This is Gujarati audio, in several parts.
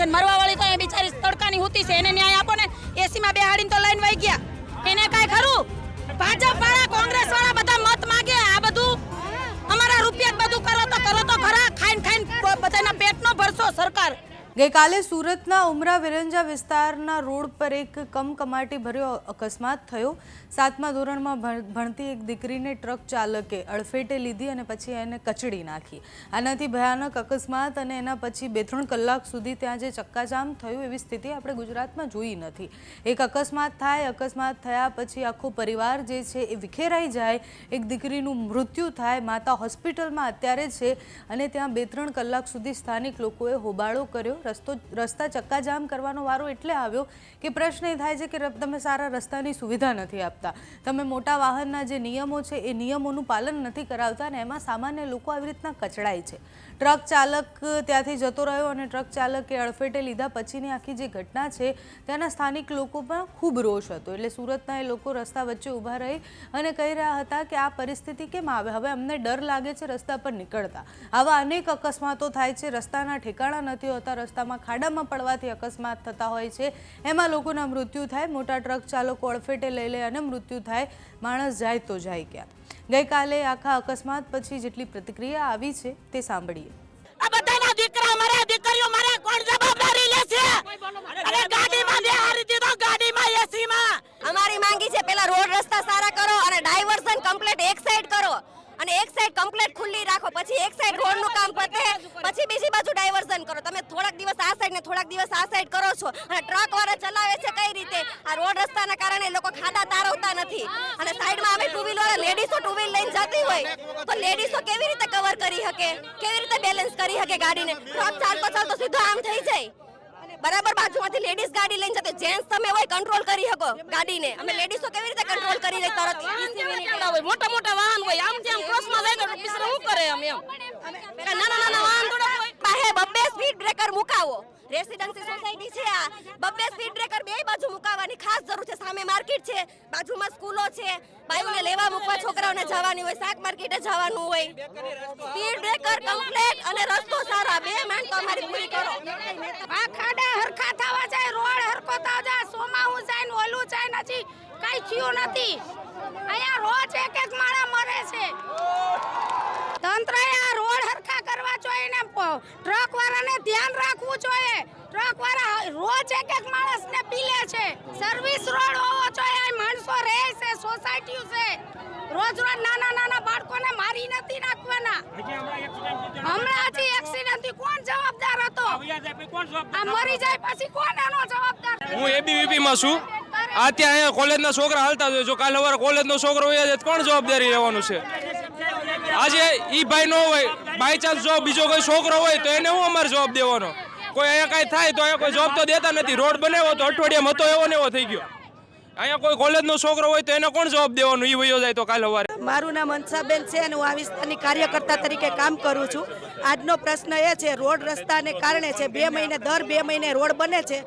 છે. ને મરવા વાળી તો એ બિચારી તડકાની હોતી છે. એને ન્યાય આપો ને. એસીમાં બેહાડીને તો લઈને વહી ગયા. એને કાંઈ ખરું? ભાજપ વાળા કોંગ્રેસ વાળા બધા મત માગે. આ બધું અમારા રૂપિયા બધું કરો તો કરો તો ખરા. ખાઈને ખાઈને બધાના પેટનો ભરશો સરકાર. ગઈકાલે સુરતના ઉમરા વિરંજા વિસ્તારના રોડ પર એક કમકમાટી ભર્યો અકસ્માત થયો. સાતમા ધોરણમાં ભણ- ભણતી એક દીકરીને ટ્રક ચાલકે અડફેટે લીધી અને પછી એને કચડી નાખી. આનાથી ભયાનક અકસ્માત અને એના પછી બે ત્રણ કલાક સુધી ત્યાં જે ચક્કાજામ થયું એવી સ્થિતિ આપણે ગુજરાતમાં જોઈ નથી. એક અકસ્માત થાય, અકસ્માત થયા પછી આખો પરિવાર જે છે એ વિખેરાઈ જાય. એક દીકરીનું મૃત્યુ થાય, માતા હોસ્પિટલમાં અત્યારે છે અને ત્યાં બે ત્રણ કલાક સુધી સ્થાનિક લોકોએ હોબાળો કર્યો. રસ્તો રસ્તા ચક્કાજામ કરવાનો વારો એટલે આવ્યો કે પ્રશ્ન એ થાય છે કે તમે સારા રસ્તાની સુવિધા નથી આપતા. તમે મોટા વાહનના જે નિયમો છે એ નિયમોનું પાલન નથી કરાવતા અને એમાં સામાન્ય લોકો આવી રીતના કચડાય છે. ટ્રક ચાલક ત્યાંથી જતો રહ્યો અને ટ્રક ચાલકે અડફેટે લીધા પછીની આખી જે ઘટના છે, ત્યાંના સ્થાનિક લોકો પણ ખૂબ રોષ હતો. એટલે સુરતના એ લોકો રસ્તા વચ્ચે ઊભા રહી અને કહી રહ્યા હતા કે આ પરિસ્થિતિ કેમ આવે? હવે અમને ડર લાગે છે રસ્તા પર નીકળતા. આવા અનેક અકસ્માતો થાય છે, રસ્તાના ઠેકાણા નથી હોતા રસ્તામાં ખાડામાં પડવાથી અકસ્માત થતા હોય છે. એમાં લોકોના મૃત્યુ થાય મોટા ટ્રક ચાલકો અડફેટે લઈ લે અને મૃત્યુ થાય માણસ જાય તો જાય ક્યાં? ગઈકાલે આખા અકસ્માત પછી જેટલી પ્રતિક્રિયા આવી છે તે સાંભળીએ. આ બધાના દીકરા મારે દીકરીઓ મારે કોણ જવાબદારી લેશે અરે ગાડીમાં દે હારી દીધો ગાડીમાં એસીમાં. અમારી માંગી છે પેલા રોડ રસ્તા સારા કરો અને ડાયવર્ઝન કમ્પ્લીટ એક સાઈડ કરો. અને એક સાઈડ કમ્પ્લીટ ખુલ્લી રાખો પછી એક સાઈડ રોડનું કામ પતે પછી બીજી બાજુ તમે થોડાક દિવસ આ સાઈડ ને થોડાક દિવસ આ સાઈડ કરો છો. અને ટ્રક વાળા ચલાવે છે કઈ રીતે? આ રોડ રસ્તાના કારણે લોકો ખાડા તારવતા નથી. અને સાઈડમાં અમે ટુ વ્હીલ વાળા લેડીઝો ટુ વ્હીલ લઈને જતી હોય તો લેડીઝો કેવી રીતે કવર કરી શકે? કેવી રીતે બેલેન્સ કરી શકે ગાડીને? ટ્રક ચાલતો ચાલતો સીધો આમ થઈ જાય. બરાબર બાજુમાંથી લેડીઝ ગાડી લઈને જતો જેન્ટ્સ તમે હોય કંટ્રોલ કરી શકો ગાડીને. અમે લેડીઝો કેવી રીતે કંટ્રોલ કરી લઈ તરત 20 મિનિટ હોય? મોટા મોટા વાહન હોય આમ જેમ ક્રોસમાં જાય તો શું કરે એમ? એમ નાના નાના વાહન થોડા હોય પાસે બબ્બે સ્પીડ બ્રેકર મુકાવો. રેસિડેન્સી સોસાયટી છે આ. બબ્બે સ્પીડ બે બાજુ મુકાવવાની ખાસ જરૂર છે. સામે માર્કેટ છે, બાજુમાં સ્કૂલો છે. બાઈઓને લેવા મૂકવા છોકરાઓને જવાની હોય, શાક માર્કેટે જવાનું હોય. સ્પીડ બ્રેકર કમ્પ્લીટ અને રસ્તો સારો. બે માંગ તો અમારી પૂરી કરો. આ ખાડા હરખા થવા જાય, રોડ હરખો થવા જાય, સોમાવું જાય ને ઓલું જાય નથી કઈ થયું નથી. અહીંયા રોજ એક એક માણા મરે છે. તંત્રએ આ રોડ હરખા કરવા જોઈએ ને વાળાને ધ્યાન રાખવું જોઈએ. ટ્રક વાળા રોજ એક એક માણસને પીલે છે. સર્વિસ રોડ હોવો જોઈએ. માણસો રહે છે સોસાયટીઓ છે. રોજ રોજ નાના નાના બાળકોને મારી નથી નાખવાના. હમણાં હજી એક્સિડન્ટથી કોણ જવાબદાર હતો? આ મરી જાય પછી કોણ એનો જવાબદાર? હું એબીવીપી માં છું. આ ત્યાં અહીંયા કોલેજના છોકરા હાલતા જોઈએ જો કાલે સવારે કોલેજનો છોકરો હોય જાય કોણ જવાબદારી રહેવાનું છે? આજે ઈ ભાઈ નો હોય બાય ચાન્સ જો બીજો કોઈ છોકરો હોય તો એને હું અમારે જવાબ દેવાનો? કોઈ અહીંયા કાંઈ થાય તો અહીંયા કોઈ જવાબ તો દેતા નથી. રોડ બનાવ્યો તો અઠવાડિયામાં હતો એવો ને એવો થઈ ગયો. અહીંયા કોઈ કોલેજનો છોકરો હોય તો એને કોણ જવાબ દેવાનું? ઈ વયો જાય તો કાલે સવારે. મારું નામ હંસાબેન છે અને હું આ વિસ્તારની કાર્યકર્તા તરીકે કામ કરું છું. આજનો પ્રશ્ન એ છે, રોડ રસ્તાને કારણે છે, બે મહિને દર બે મહિને રોડ બને છે,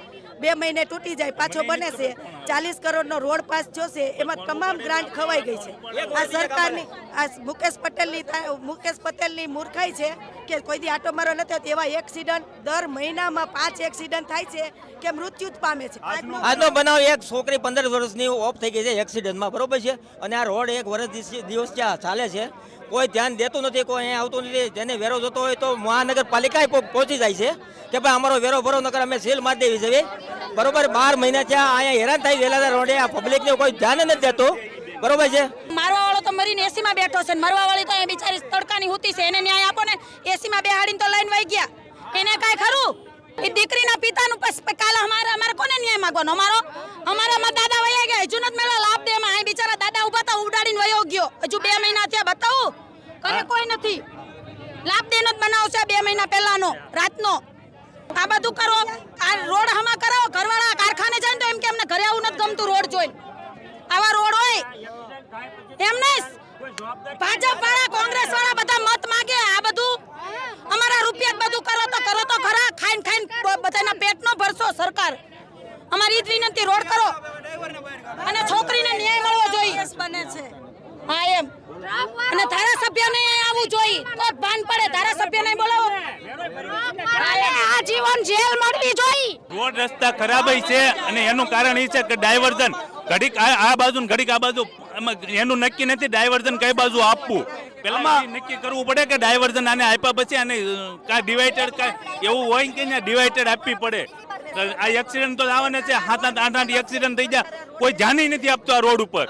બે મહિને તૂટી જાય, પાછો બને છે. ચાલીસ કરોડનો રોડ પાસ જોશે એમાં તમામ ગ્રાન્ટ ખવાઈ ગઈ છે. આ સરકારની આ મુકેશ પટેલની મુકેશ પટેલની મૂર્ખાઈ છે કે કોઈ દી આટો મારો નથી હોતો એવા એક્સિડન્ટ દર મહિનામાં પાંચ એક્સિડન્ટ થાય છે કે મૃત્યુ જ પામે છે. આજનો બનાવ એક છોકરી પંદર વર્ષની ઓફ થઈ ગઈ છે એક્સિડન્ટમાં બરોબર છે? અને આ રોડ એક વર્ષ દિવસ- ચાલે છે. કોઈ ધ્યાન દેતું નથી કોઈ અહીંયા આવતું નથી. જેને વેરો જોતો હોય તો મહાનગરપાલિકાએ પહોંચી જાય છે કે ભાઈ અમારો વેરો ભરો નગર અમે સીલ મારી દેવી છે બરોબર બાર મહિના થયા અહીંયા હેરાન થાય વેલા રોડે આ પબ્લિકને કોઈ ધ્યાન જ નથી દેતું. બરોબર છે? મારવા વાળો તો મરીને એસીમાં બેઠો છે ને મરવા વાળી તો એ બિચારી તડકાની હુતી છે એને ન્યાય આપો ને એસીમાં બેહાડીને તો લઈને વહી ગયા. એને કાંઈ ખરું? એ દીકરીના પિતાનું કાલે અમારે અમારે કોને ન્યાય માંગવાનો? અમારો અમારા અમારા દાદા વયા ગયા હજુ નથી મેળા લાભ દે એમાં અહીં બિચારા દાદા ઊભા તા ઉડાડીને વયો ગયો. હજુ બે મહિના થયા બતાવું? કરે કોઈ નથી. લાભ દેનો જ બનાવશે બે મહિના પહેલાનો રાતનો. આ બધું કરો. આ રોડ હમા કરાવો. ઘરવાળા કારખાને જાય તો એમ કે અમને ઘરે આવું નથી ગમતું રોડ જોઈ આવા રોડ હોય. એમ નહીં. ભાજપ વાળા કોંગ્રેસ વાળા બધા મત માગે. આ બધું અમારા રૂપિયા બધું કરો તો કરો તો ખરા. ખાઈને ખાઈને બધાના પેટનો ભરશો સરકાર. અમારી ઈદ વિનંતી રોડ કરો. અને છોકરીને ન્યાય મળવો જોઈએ. બને છે. હા એમ. અને ધારાસભ્યને આવવું જોઈએ તો જ ભાન પડે ધારાસભ્યને બોલાવો અરે આ આજીવન જેલ મળવી જોઈએ. રોડ રસ્તા ખરાબ છે અને એનું કારણ એ છે કે ડાયવર્ઝન. ઘડીક આ બાજુ ઘડીક આ બાજુ એનું નક્કી નથી ડાયવર્ઝન કઈ બાજુ આપવું. પેલા નક્કી કરવું પડે કે ડાયવર્ઝન આને આપ્યા પછી આને કાંઈ ડિવાઈડેડ કાંઈ એવું હોય કે ડિવાઈડેડ આપવી પડે. આ એક્સિડન્ટ તો આવવાના છે સાત આઠ આઠ આઠ એક્સિડન્ટ થઈ જાય કોઈ જાની નથી આપતો આ રોડ ઉપર.